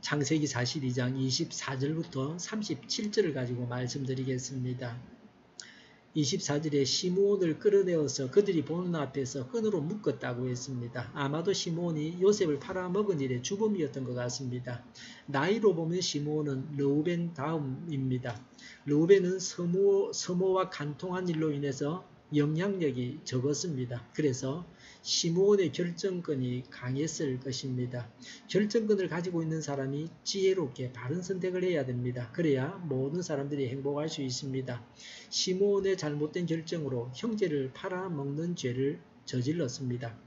창세기 42장 24절부터 37절을 가지고 말씀드리겠습니다. 24절에 시므온을 끌어내어서 그들이 보는 앞에서 끈으로 묶었다고 했습니다. 아마도 시므온이 요셉을 팔아먹은 일의 주범이었던 것 같습니다. 나이로 보면 시므온은 르우벤 다음입니다. 르우벤은 서모, 서모와 간통한 일로 인해서 영향력이 적었습니다. 그래서 시므온의 결정권이 강했을 것입니다. 결정권을 가지고 있는 사람이 지혜롭게 바른 선택을 해야 됩니다. 그래야 모든 사람들이 행복할 수 있습니다. 시므온의 잘못된 결정으로 형제를 팔아먹는 죄를 저질렀습니다.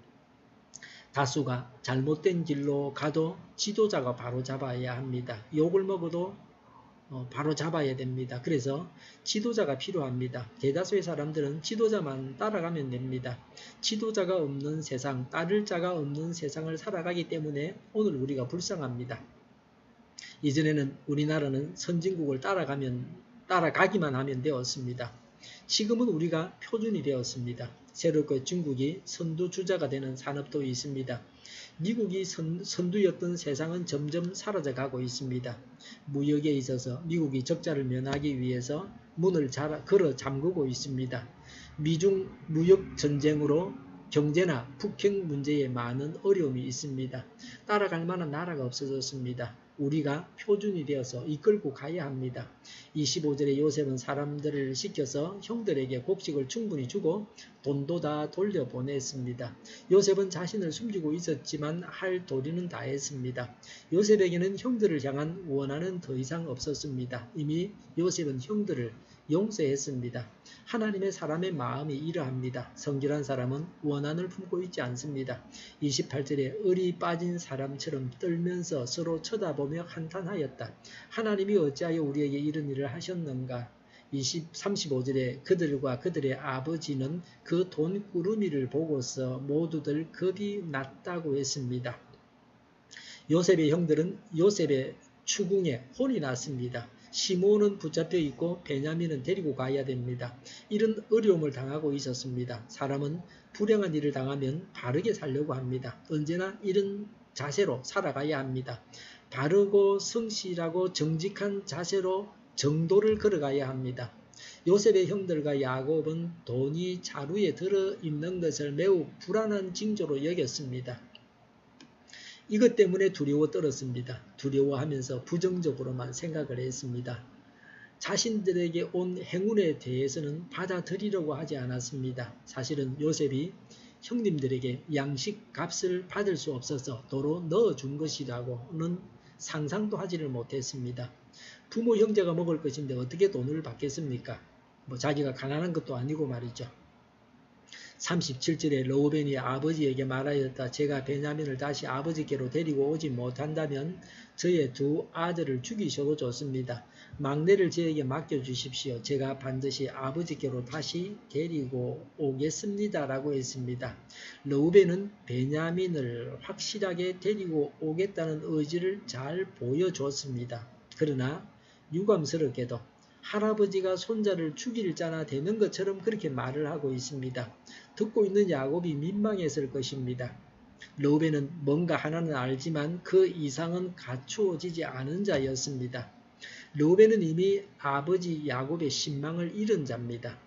다수가 잘못된 길로 가도 지도자가 바로 잡아야 합니다. 욕을 먹어도 어, 바로 잡아야 됩니다. 그래서 지도자가 필요합니다. 대다수의 사람들은 지도자만 따라가면 됩니다. 지도자가 없는 세상, 따를 자가 없는 세상을 살아가기 때문에 오늘 우리가 불쌍합니다. 이전에는 우리나라는 선진국을 따라가면 따라가기만 하면 되었습니다. 지금은 우리가 표준이 되었습니다. 새롭게 중국이 선두주자가 되는 산업도 있습니다. 미국이 선, 선두였던 세상은 점점 사라져가고 있습니다. 무역에 있어서 미국이 적자를 면하기 위해서 문을 잘, 걸어 잠그고 있습니다. 미중 무역 전쟁으로 경제나 북핵 문제에 많은 어려움이 있습니다. 따라갈 만한 나라가 없어졌습니다. 우리가 표준이 되어서 이끌고 가야 합니다. 25절에 요셉은 사람들을 시켜서 형들에게 곡식을 충분히 주고 돈도 다 돌려보냈습니다. 요셉은 자신을 숨기고 있었지만 할 도리는 다 했습니다. 요셉에게는 형들을 향한 원한은 더 이상 없었습니다. 이미 요셉은 형들을 용서했습니다. 하나님의 사람의 마음이 이러합니다. 성결한 사람은 원한을 품고 있지 않습니다. 28절에 을이 빠진 사람처럼 떨면서 서로 쳐다보며 한탄하였다. 하나님이 어찌하여 우리에게 이런 일을 하셨는가? 20, 35절에 그들과 그들의 아버지는 그 돈꾸러미를 보고서 모두들 겁이 났다고 했습니다. 요셉의 형들은 요셉의 추궁에 혼이 났습니다. 시몬은 붙잡혀 있고 베냐민은 데리고 가야 됩니다. 이런 어려움을 당하고 있었습니다. 사람은 불행한 일을 당하면 바르게 살려고 합니다. 언제나 이런 자세로 살아가야 합니다. 바르고 성실하고 정직한 자세로 정도를 걸어가야 합니다. 요셉의 형들과 야곱은 돈이 자루에 들어 있는 것을 매우 불안한 징조로 여겼습니다. 이것 때문에 두려워 떨었습니다. 두려워하면서 부정적으로만 생각을 했습니다. 자신들에게 온 행운에 대해서는 받아들이려고 하지 않았습니다. 사실은 요셉이 형님들에게 양식 값을 받을 수 없어서 도로 넣어준 것이라고는 상상도 하지를 못했습니다. 부모 형제가 먹을 것인데 어떻게 돈을 받겠습니까? 뭐 자기가 가난한 것도 아니고 말이죠. 37절에 로우벤이 아버지에게 말하였다. 제가 베냐민을 다시 아버지께로 데리고 오지 못한다면 저의 두 아들을 죽이셔도 좋습니다. 막내를 저에게 맡겨주십시오. 제가 반드시 아버지께로 다시 데리고 오겠습니다. 라고 했습니다. 로우벤은 베냐민을 확실하게 데리고 오겠다는 의지를 잘 보여줬습니다. 그러나 유감스럽게도 할아버지가 손자를 죽일 자나 되는 것처럼 그렇게 말을 하고 있습니다. 듣고 있는 야곱이 민망했을 것입니다. 로벤은 뭔가 하나는 알지만 그 이상은 갖추어지지 않은 자였습니다. 로벤은 이미 아버지 야곱의 신망을 잃은 자입니다.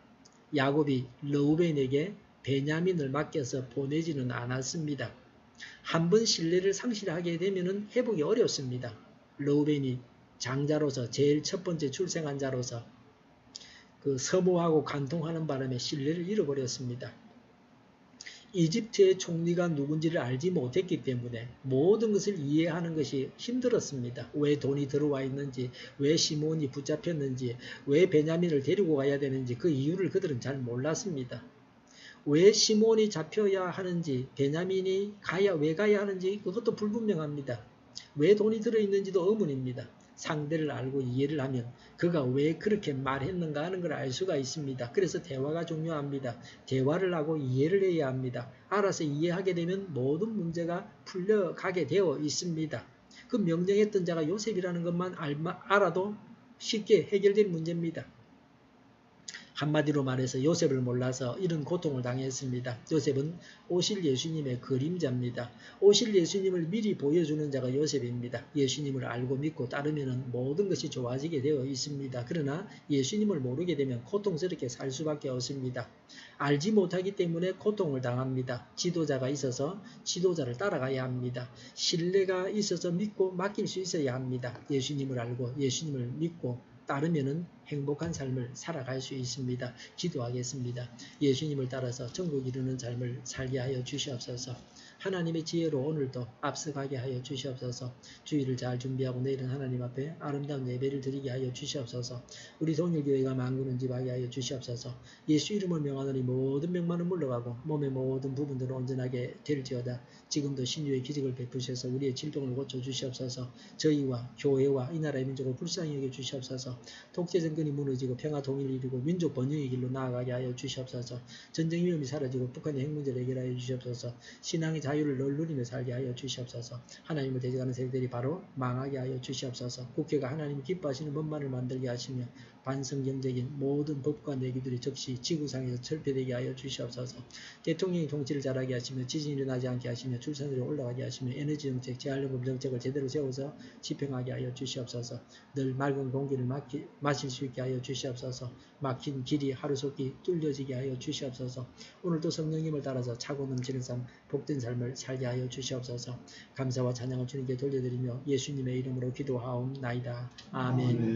야곱이 로벤에게 베냐민을 맡겨서 보내지는 않았습니다. 한 번 신뢰를 상실하게 되면 회복이 어렵습니다. 로벤이 장자로서 제일 첫 번째 출생한 자로서 그 서모하고 간통하는 바람에 신뢰를 잃어버렸습니다. 이집트의 총리가 누군지를 알지 못했기 때문에 모든 것을 이해하는 것이 힘들었습니다. 왜 돈이 들어와 있는지, 왜 시몬이 붙잡혔는지, 왜 베냐민을 데리고 가야 되는지 그 이유를 그들은 잘 몰랐습니다. 왜 시몬이 잡혀야 하는지, 베냐민이 가야 왜 가야 하는지 그것도 불분명합니다. 왜 돈이 들어있는지도 의문입니다. 상대를 알고 이해를 하면 그가 왜 그렇게 말했는가 하는 걸 알 수가 있습니다. 그래서 대화가 중요합니다. 대화를 하고 이해를 해야 합니다. 알아서 이해하게 되면 모든 문제가 풀려가게 되어 있습니다. 그 명령했던 자가 요셉이라는 것만 알아도 쉽게 해결될 문제입니다. 한마디로 말해서 요셉을 몰라서 이런 고통을 당했습니다. 요셉은 오실 예수님의 그림자입니다. 오실 예수님을 미리 보여주는 자가 요셉입니다. 예수님을 알고 믿고 따르면 모든 것이 좋아지게 되어 있습니다. 그러나 예수님을 모르게 되면 고통스럽게 살 수밖에 없습니다. 알지 못하기 때문에 고통을 당합니다. 지도자가 있어서 지도자를 따라가야 합니다. 신뢰가 있어서 믿고 맡길 수 있어야 합니다. 예수님을 알고 예수님을 믿고 따르면은 행복한 삶을 살아갈 수 있습니다. 기도하겠습니다. 예수님을 따라서 천국 이루는 삶을 살게 하여 주시옵소서. 하나님의 지혜로 오늘도 앞서가게 하여 주시옵소서. 주일을 잘 준비하고 내일은 하나님 앞에 아름다운 예배를 드리게 하여 주시옵소서. 우리 동일교회가 만구는 집 하게 하여 주시옵소서. 예수 이름을 명하노니 모든 명만은 물러가고 몸의 모든 부분들은 온전하게 될지어다. 지금도 신유의 기적을 베푸셔서 우리의 질병을 고쳐 주시옵소서. 저희와 교회와 이 나라의 민족을 불쌍히 여겨 주시옵소서. 독재 정 권이 무너지고 평화 통일을 이루고 민족 번영의 길로 나아가게 하여 주시옵소서. 전쟁 위험이 사라지고 북한의 핵 문제를 해결하여 주시옵소서. 신앙의 자유를 널 누리며 살게 하여 주시옵소서. 하나님을 대적하는 세력들이 바로 망하게 하여 주시옵소서. 국회가 하나님 기뻐하시는 법만을 만들게 하시며 반성경적인 모든 법과 내기들이 즉시 지구상에서 철폐되게 하여 주시옵소서. 대통령이 통치를 잘하게 하시며 지진이 일어나지 않게 하시며 출산율이 올라가게 하시며 에너지 정책, 재활용금 정책을 제대로 세워서 집행하게 하여 주시옵소서. 늘 맑은 공기를 마키, 마실 수 있게 하여 주시옵소서. 막힌 길이 하루속히 뚫려지게 하여 주시옵소서. 오늘도 성령님을 따라서 차고 넘치는 삶, 복된 삶을 살게 하여 주시옵소서. 감사와 찬양을 주님께 돌려드리며 예수님의 이름으로 기도하옵나이다. 아멘.